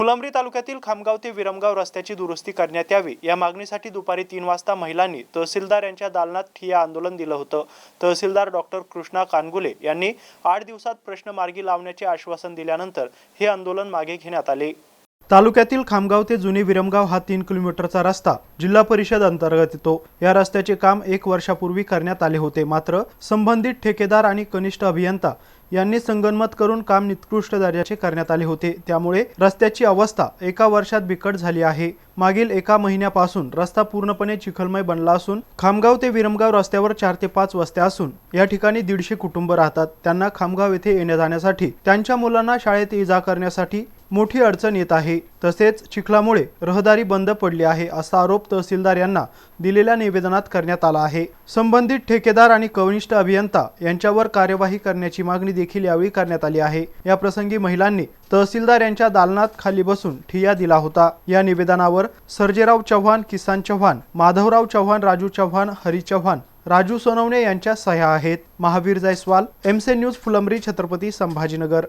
फुलंब्री तालुक्यातील खामगाव ते विरमगाव रस्त्याची दुरुस्ती करण्यात यावी. या मागणीसाठी दुपारी तीन वाजता महिलांनी तहसीलदार यांच्या दालनात ठिया आंदोलन दिलं होतं. तहसीलदार डॉक्टर कृष्णा कानगुले यांनी आठ दिवसात प्रश्न मार्गी लावण्याचे आश्वासन दिल्यानंतर हे आंदोलन मागे घेण्यात आले. तालुक्यातील खामगाव ते जुने विरमगाव हा तीन किलोमीटरचा रस्ता जिल्हा परिषद अंतर्गत येतो. या रस्त्याचे काम एक वर्षापूर्वी करण्यात आले होते. मात्र संबंधित ठेकेदार आणि कनिष्ठ अभियंता यांनी संगनमत करून काम निकृष्ट दर्जाचे करण्यात आले होते. त्यामुळे रस्त्याची अवस्था एका वर्षात बिकट झाली आहे. मागील एका महिन्यापासून रस्ता पूर्णपणे चिखलमय बनला असून खामगाव ते विरमगाव रस्त्यावर चार ते पाच वस्त्या असून या ठिकाणी दीडशे कुटुंब राहतात. त्यांना खामगाव येथे येण्या जाण्यासाठी त्यांच्या मुलांना शाळेत ये जा करण्यासाठी मोठी अडचण येत आहे. तसेच चिखलामुळे रहदारी बंद पडली आहे असा आरोप तहसीलदार यांना दिलेल्या निवेदनात करण्यात आला आहे. संबंधित ठेकेदार आणि कनिष्ठ अभियंता यांच्यावर कार्यवाही करण्याची मागणी देखील यावेळी करण्यात आली आहे. या प्रसंगी महिलांनी तहसीलदार यांच्या दालनात खाली बसून ठिय्या दिला होता. या निवेदनावर सर्जेराव चव्हाण किसान चव्हाण माधवराव चव्हाण राजू चव्हाण हरी चव्हाण राजू सोनवणे यांच्या सह्या आहेत. महावीर जायस्वाल एमसे न्यूज फुलंब्री छत्रपती संभाजीनगर.